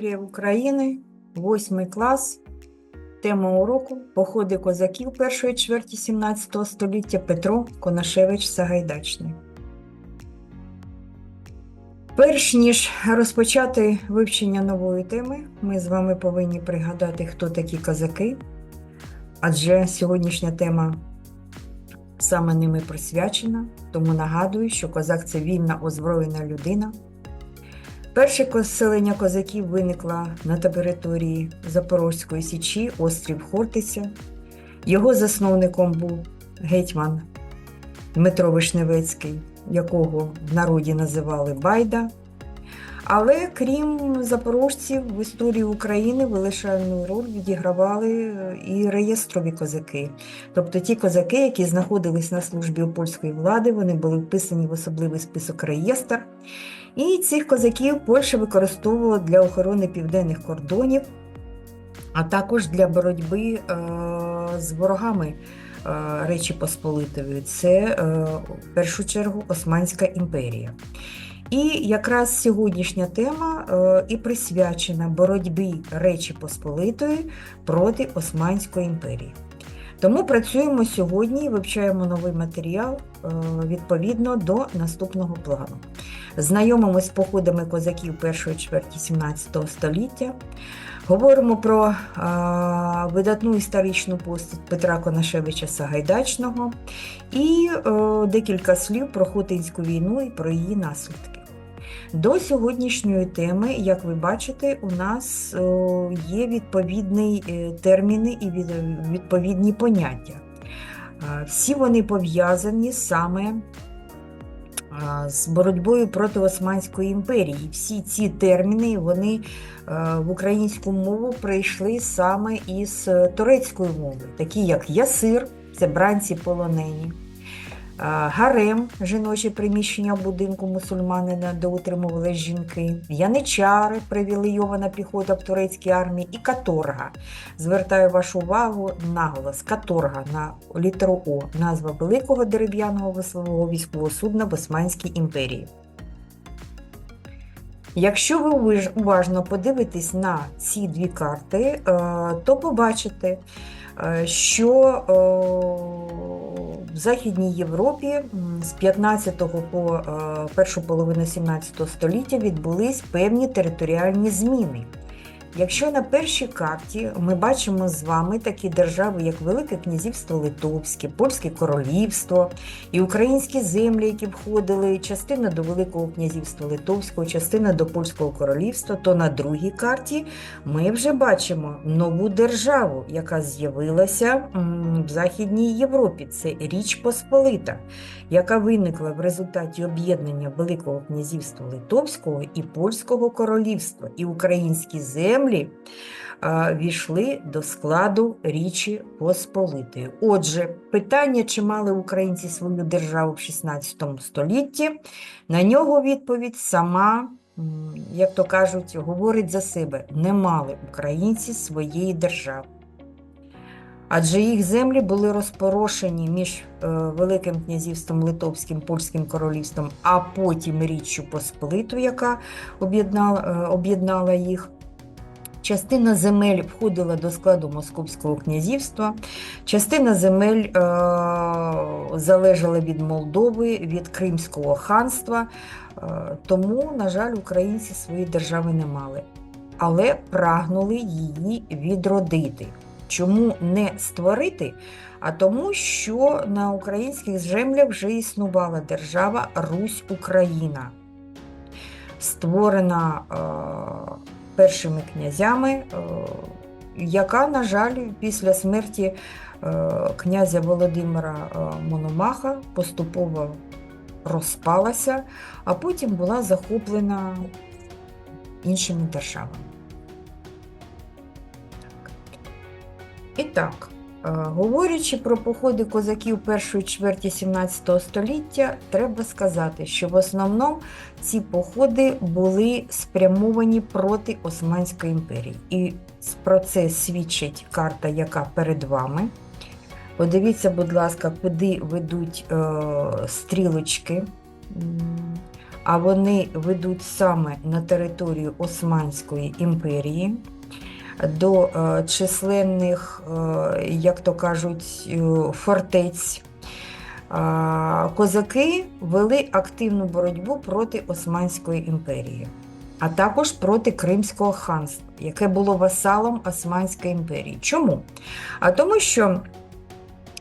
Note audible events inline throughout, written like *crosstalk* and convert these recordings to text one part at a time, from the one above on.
Історія України, 8 клас. Тема уроку Походи козаків першої чверті 17 століття Петро Конашевич Сагайдачний. Перш ніж розпочати вивчення нової теми, ми з вами повинні пригадати, хто такі козаки, адже сьогоднішня тема саме ними присвячена, тому нагадую, що козак це вільна озброєна людина. Перше поселення козаків виникло на території Запорозької Січі, острів Хортиця. Його засновником був гетьман Дмитро Вишневецький, якого в народі називали Байда. Але крім запорожців, в історії України вирішальну роль відігравали і реєстрові козаки. Тобто ті козаки, які знаходились на службі у польської влади, вони були вписані в особливий список реєстр. І цих козаків Польща використовувала для охорони південних кордонів, а також для боротьби е, з ворогами е, Речі Посполитої. Це е, в першу чергу Османська імперія. І якраз сьогоднішня тема і присвячена боротьбі Речі Посполитої проти Османської імперії. Тому працюємо сьогодні вивчаємо новий матеріал е, відповідно до наступного плану. Знайомимось з походами козаків першої чверті 17 століття. Говоримо про а, видатну історичну постать Петра Конашевича Сагайдачного і е, декілька слів про Хотинську війну і про її наслідки. До сьогоднішньої теми, як ви бачите, у нас е, є відповідні е, терміни і відповідні поняття. Е, Всі вони пов'язані саме з боротьбою проти Османської імперії. Всі ці терміни вони в українську мову прийшли саме із турецької мови, такі як ясир, це бранці полонені. Гарем жіноче приміщення будинку мусульманина, де утримували жінки, яничари, привілейована піхота в турецькій армії, і каторга. Звертаю вашу увагу наголос каторга на літеру О, назва великого дерев'яного веселого військового судна в Османській імперії. Якщо ви уважно подивитесь на ці дві карти, е, то побачите, е, що е, Західній Європі з 15 по е, першу половину 17 століття відбулись певні територіальні зміни. Якщо на першій карті ми бачимо з вами такі держави, як Велике Князівство Литовське, Польське Королівство і українські землі, які входили, частина до Великого князівства Литовського, частина до Польського королівства, то на другій карті ми вже бачимо нову державу, яка з'явилася в Західній Європі. Це Річ Посполита, яка виникла в результаті об'єднання Великого князівства Литовського і Польського королівства, і українські землі а, війшли до складу Річі Посполитої. Отже, питання, чи мали українці свою державу в 16 столітті, на нього відповідь сама, як то кажуть, говорить за себе: не мали українці своєї держави. Адже їх землі були розпорошені між е, Великим князівством Литовським, Польським королівством, а потім Річчю Посполиту, яка об'єднала, е, об'єднала їх. Частина земель входила до складу Московського князівства, частина земель е, залежала від Молдови, від Кримського ханства, е, тому, на жаль, українці свої держави не мали, але прагнули її відродити. Чому не створити? А тому, що на українських землях вже існувала держава Русь Україна, створена е, першими князями, е, яка, на жаль, після смерті е, князя Володимира е, Мономаха поступово розпалася, а потім була захоплена іншими державами. І так, говорячи про походи козаків першої чверті 17 століття, треба сказати, що в основному ці походи були спрямовані проти Османської імперії. І про це свідчить карта, яка перед вами. Подивіться, будь ласка, куди ведуть е, стрілочки. А вони ведуть саме на територію Османської імперії. До е, численних, е, як то кажуть, е, фортець. Козаки вели активну боротьбу проти Османської імперії, а також проти Кримського ханства, яке було васалом Османської імперії. Чому? А тому, що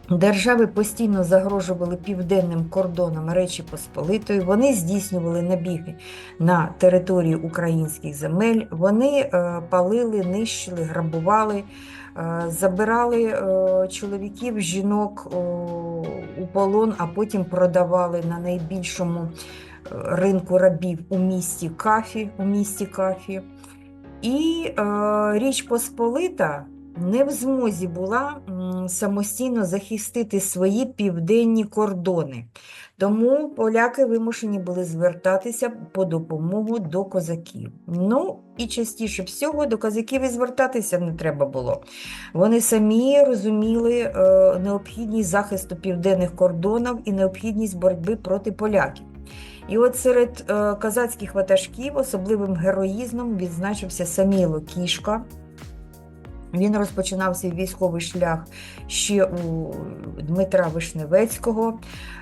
Держави постійно загрожували південним кордонам Речі Посполитої, вони здійснювали набіги на територію українських земель, вони е, палили, нищили, грабували, е, забирали е, чоловіків, жінок у полон, а потім продавали на найбільшому ринку рабів у місті Кафі. У місті Кафі. І Річ Посполита не в змозі була самостійно захистити свої південні кордони. Тому поляки вимушені були звертатися по допомогу до козаків. Ну і частіше всього до козаків і звертатися не треба було. Вони самі розуміли е, необхідність захисту південних кордонів і необхідність боротьби проти поляків. І от серед е, казацьких ватажків особливим героїзмом відзначився Саміло Кішка. Він розпочинав свій військовий шлях ще у Дмитра Вишневецького,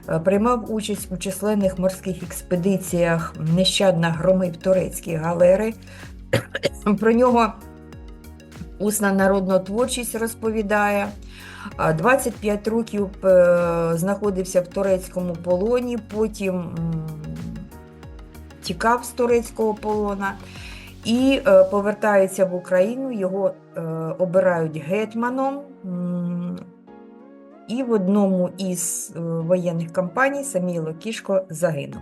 е, приймав участь у численних морських експедиціях, нещадно громив турецькі галери. *coughs* Про нього усна народна творчість розповідає. 25 років е, знаходився в турецькому полоні, потім тікав з турецького полона і е, повертається в Україну, його е, обирають гетьманом. І в одному із е, воєнних кампаній Саміло Кішко загинув.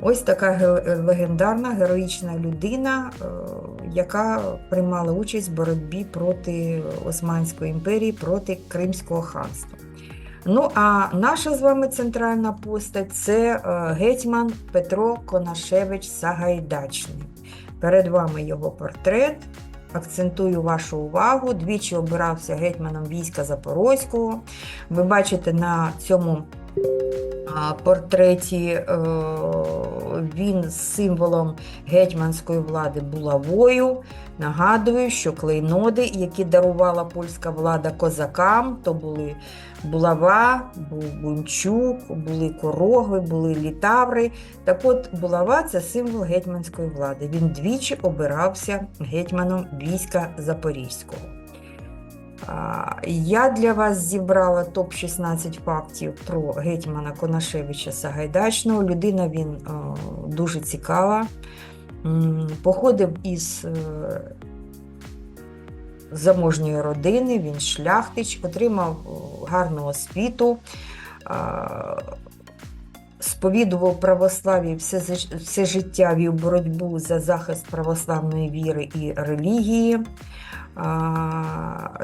Ось така легендарна героїчна людина, яка приймала участь в боротьбі проти Османської імперії, проти Кримського ханства. Ну, а наша з вами центральна постать це гетьман Петро Конашевич Сагайдачний. Перед вами його портрет. Акцентую вашу увагу. Двічі обирався гетьманом війська Запорозького. Ви бачите на цьому портреті е, він з символом гетьманської влади булавою. Нагадую, що клейноди, які дарувала польська влада козакам, то були булава, був бунчук, були корогви, були літаври. Так от булава це символ гетьманської влади. Він двічі обирався гетьманом війська Запорізького. Я для вас зібрала топ-16 фактів про гетьмана Конашевича Сагайдачного. Людина він дуже цікава. Походив із е, заможньої родини, він шляхтич, отримав гарну освіту, сповідував православ'я все, все життя вів боротьбу за захист православної віри і релігії.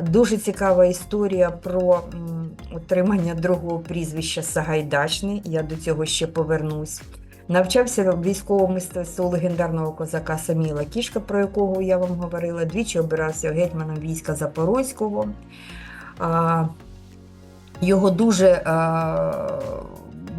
Дуже цікава історія про отримання другого прізвища Сагайдачний. Я до цього ще повернусь. Навчався військовому мистецтву легендарного козака Саміла Кішка, про якого я вам говорила, двічі обирався гетьманом війська Запорозького. Його дуже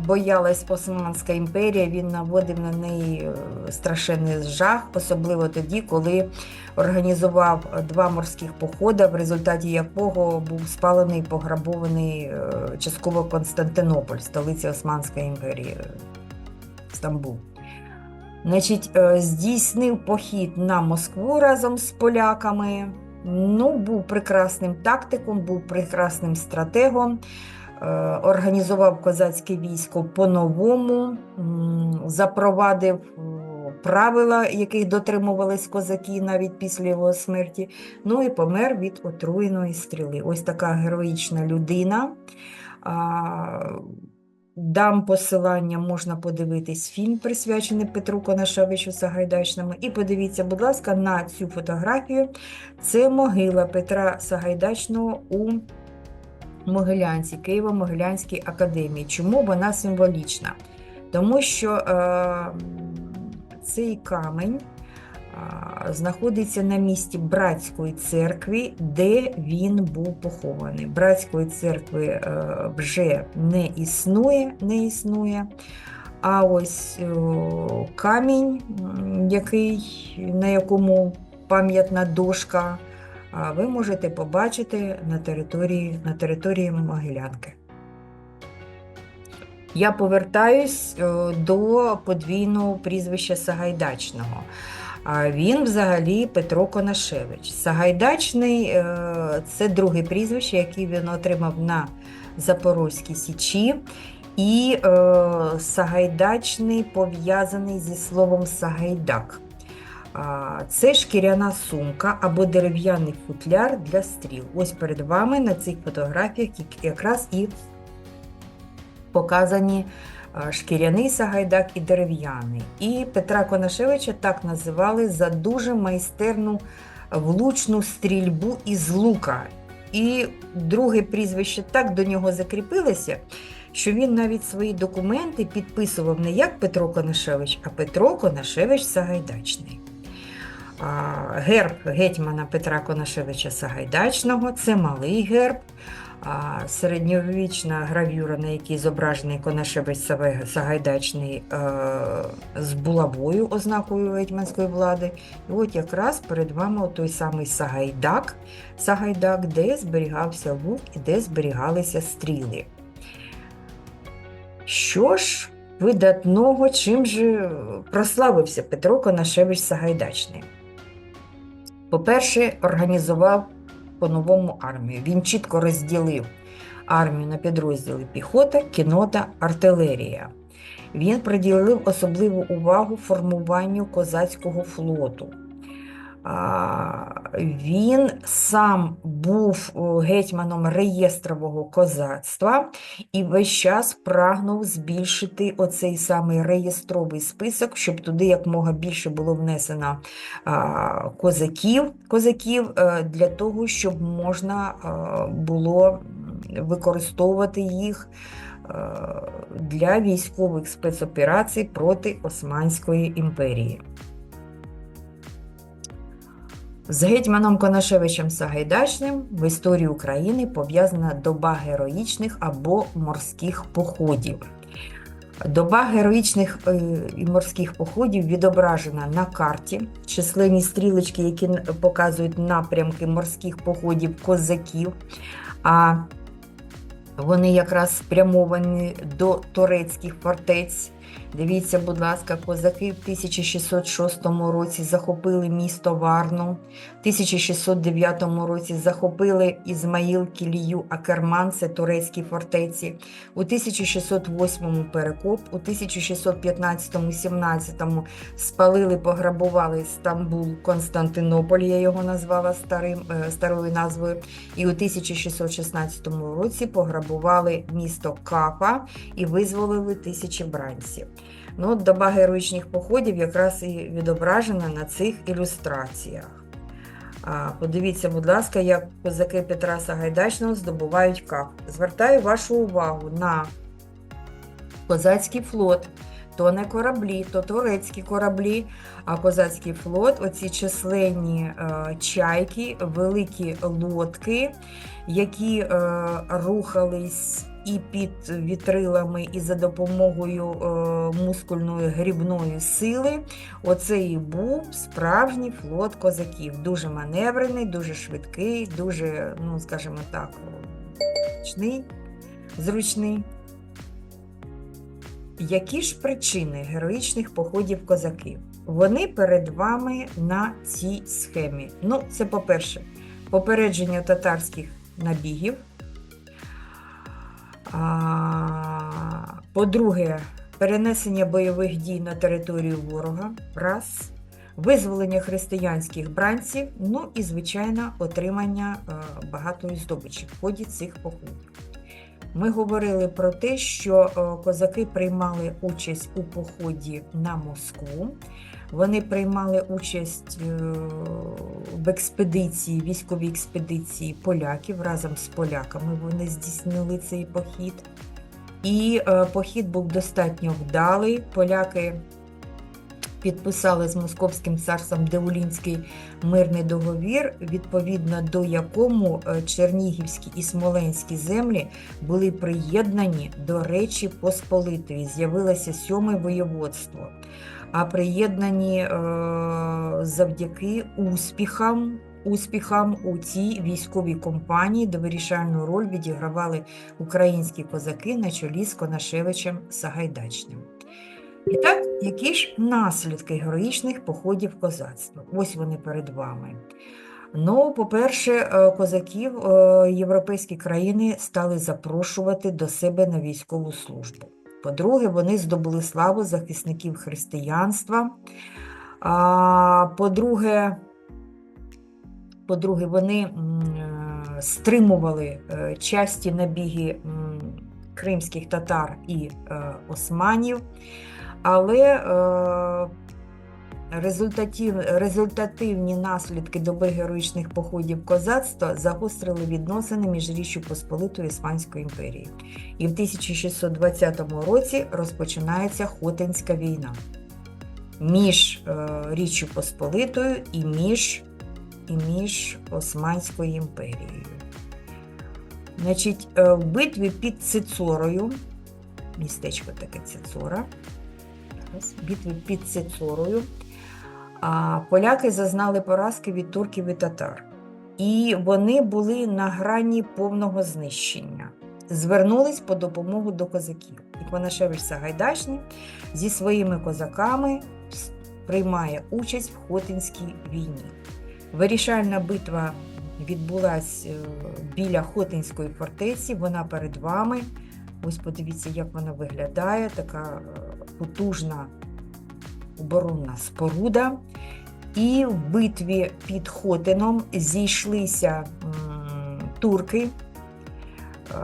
боялась Османська імперія, він наводив на неї е, страшенний жах, особливо тоді, коли організував два морських походи, в результаті якого був спалений і пограбований е, частково Константинополь, столиця Османської імперії Стамбул. Значить, е, Здійснив похід на Москву разом з поляками. Ну, Був прекрасним тактиком, був прекрасним стратегом. Е, організував козацьке військо по-новому, запровадив правила, яких дотримувались козаки навіть після його смерті. Ну і помер від отруєної стріли. Ось така героїчна людина. Дам посилання, можна подивитись фільм, присвячений Петру Конашевичу Сагайдачному. І подивіться, будь ласка, на цю фотографію. Це могила Петра Сагайдачного у Могилянці, Києво-Могилянській академії. Чому вона символічна? Тому що е, цей камень е, знаходиться на місці братської церкви, де він був похований. Братської церкви е, вже не існує, не існує. А ось о, камінь, який, на якому пам'ятна дошка, ви можете побачити на території, на території Могилянки. Я повертаюсь е, до подвійного прізвища Сагайдачного. Він взагалі Петро Конашевич. Сагайдачний е, це друге прізвище, яке він отримав на Запорозькій Січі. І е, Сагайдачний пов'язаний зі словом Сагайдак. Це шкіряна сумка або дерев'яний футляр для стріл. Ось перед вами на цих фотографіях якраз і показані шкіряний сагайдак і дерев'яний. І Петра Конашевича так називали за дуже майстерну влучну стрільбу із лука. І друге прізвище так до нього закріпилося, що він навіть свої документи підписував не як Петро Конашевич, а Петро Конашевич Сагайдачний. Герб гетьмана Петра Конашевича Сагайдачного це малий герб. Середньовічна гравюра, на якій зображений Конашевич Сагайдачний е, з булавою, ознакою гетьманської влади. І от якраз перед вами той самий Сагайдак, Сагайдак, де зберігався лук і де зберігалися стріли. Що ж видатного, чим же прославився Петро Конашевич Сагайдачний? По-перше, організував по-новому армію. Він чітко розділив армію на підрозділи піхота, кінота, артилерія. Він приділив особливу увагу формуванню козацького флоту. Він сам був гетьманом реєстрового козацтва і весь час прагнув збільшити оцей самий реєстровий список, щоб туди якмога більше було внесено козаків, козаків е, для того, щоб можна е, було використовувати їх е, для військових спецоперацій проти Османської імперії. З гетьманом Конашевичем Сагайдачним в історії України пов'язана доба героїчних або морських походів. Доба героїчних е, і морських походів відображена на карті. Численні стрілочки, які показують напрямки морських походів козаків. А вони якраз спрямовані до турецьких фортець. Дивіться, будь ласка, козаки в 1606 році захопили місто Варну, в 1609 році захопили Ізмаїл Кілію Акерман, це турецькі фортеці, у 1608 Перекоп, у 1615-17 спалили, пограбували Стамбул, Константинополь, я його назвала старим, е, старою назвою, і у 1616 році пограбували місто Капа і визволили тисячі бранців. Ну, от доба героїчних походів якраз і відображена на цих ілюстраціях. Подивіться, будь ласка, як козаки Петра Сагайдачного здобувають Кап. Звертаю вашу увагу на козацький флот. То не кораблі, то турецькі кораблі, а козацький флот, оці численні е, чайки, великі лодки, які е, рухались і під вітрилами, і за допомогою е, мускульної грібної сили. Оце і був справжній флот козаків. Дуже маневрений, дуже швидкий, дуже, ну скажімо так, зручний, зручний. Які ж причини героїчних походів козаків? Вони перед вами на цій схемі. Ну, це по-перше, попередження татарських набігів. По-друге, перенесення бойових дій на територію ворога. Раз. Визволення християнських бранців, ну і, звичайно, отримання е, багатої здобичі в ході цих походів. Ми говорили про те, що е, козаки приймали участь у поході на Москву. Вони приймали участь е, в експедиції, військовій експедиції поляків разом з поляками. Вони здійснили цей похід. І е, похід був достатньо вдалий. Поляки підписали з Московським царством Деулінський мирний договір, відповідно до якому е, Чернігівські і Смоленські землі були приєднані до Речі Посполитої. З'явилося сьоме воєводство. А приєднані е, завдяки успіхам, успіхам у цій військовій компанії, де вирішальну роль відігравали українські козаки на чолі з Конашевичем Сагайдачним. І так, які ж наслідки героїчних походів козацтва? Ось вони перед вами. Ну, по-перше, е, козаків е, європейські країни стали запрошувати до себе на військову службу. По-друге, вони здобули славу захисників християнства. По-друге, по-друге, вони е, стримували е, часті набіги кримських татар і е, османів, але результатив, результативні наслідки доби героїчних походів козацтва загострили відносини між Річчю Посполитою Іспанською імперією. І в 1620 році розпочинається Хотинська війна між е, Річчю Посполитою і між, і між Османською імперією. Значить, е, в битві під Цицорою, містечко таке Цицора, битві під Цицорою, а, поляки зазнали поразки від турків і татар. І вони були на грані повного знищення. Звернулись по допомогу до козаків. І Конашевич Сагайдачний зі своїми козаками приймає участь в Хотинській війні. Вирішальна битва відбулася біля Хотинської фортеці. Вона перед вами. Ось подивіться, як вона виглядає. Така е, потужна оборонна споруда. І в битві під Хотином зійшлися турки. Е,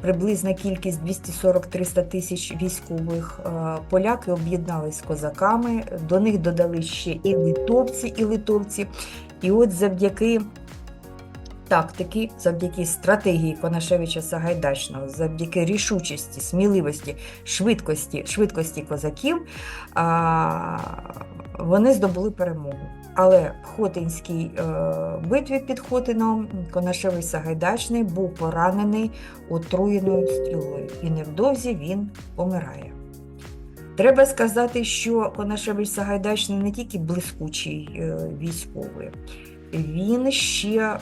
Приблизна кількість 240-300 тисяч військових. Е, Поляки об'єднались з козаками, до них додали ще і литовці, і литовці. І от завдяки тактики, завдяки стратегії Конашевича Сагайдачного, завдяки рішучості, сміливості, швидкості, швидкості козаків, а, вони здобули перемогу. Але в Хотинській е, битві під Хотином Конашевич Сагайдачний був поранений отруєною стрілою, і невдовзі він помирає. Треба сказати, що Конашевич Сагайдачний не тільки блискучий е, військовий, він ще е,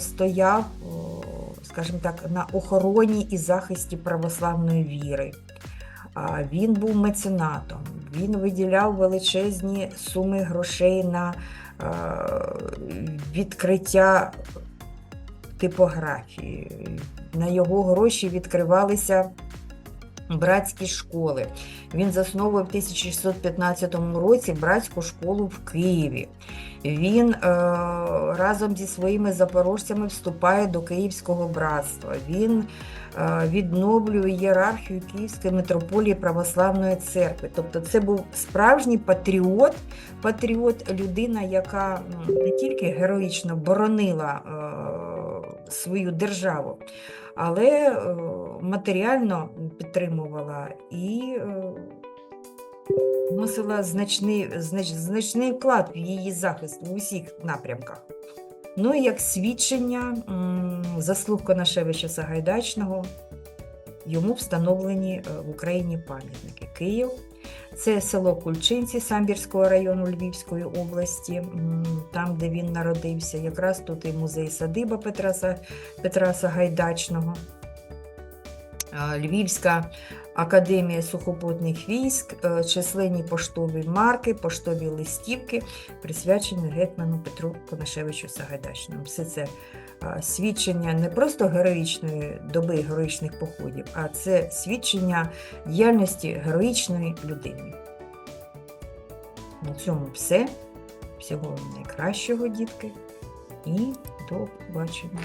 стояв, е, скажімо так, на охороні і захисті православної віри. Він був меценатом, він виділяв величезні суми грошей на е, відкриття типографії. На його гроші відкривалися братські школи. Він засновував в 1615 році братську школу в Києві. Він е, разом зі своїми запорожцями вступає до Київського братства. Він е, відновлює ієрархію Київської митрополії Православної церкви. Тобто це був справжній патріот, патріот, людина, яка не тільки героїчно боронила е, свою державу, але е, матеріально підтримувала і е, вносила значний, знач, значний вклад в її захист в усіх напрямках. Ну і як свідчення заслуг Конашевича Сагайдачного, йому встановлені е, в Україні пам'ятники Київ. Це село Кульчинці Самбірського району Львівської області, там, де він народився. Якраз тут і музей садиба Петра, Петра Сагайдачного. А, Львівська академія сухопутних військ, е, численні поштові марки, поштові листівки, присвячені гетьману Петру Конашевичу Сагайдачному. Все це свідчення не просто героїчної доби героїчних походів, а це свідчення діяльності героїчної людини. На цьому все. Всього вам найкращого, дітки, і до побачення.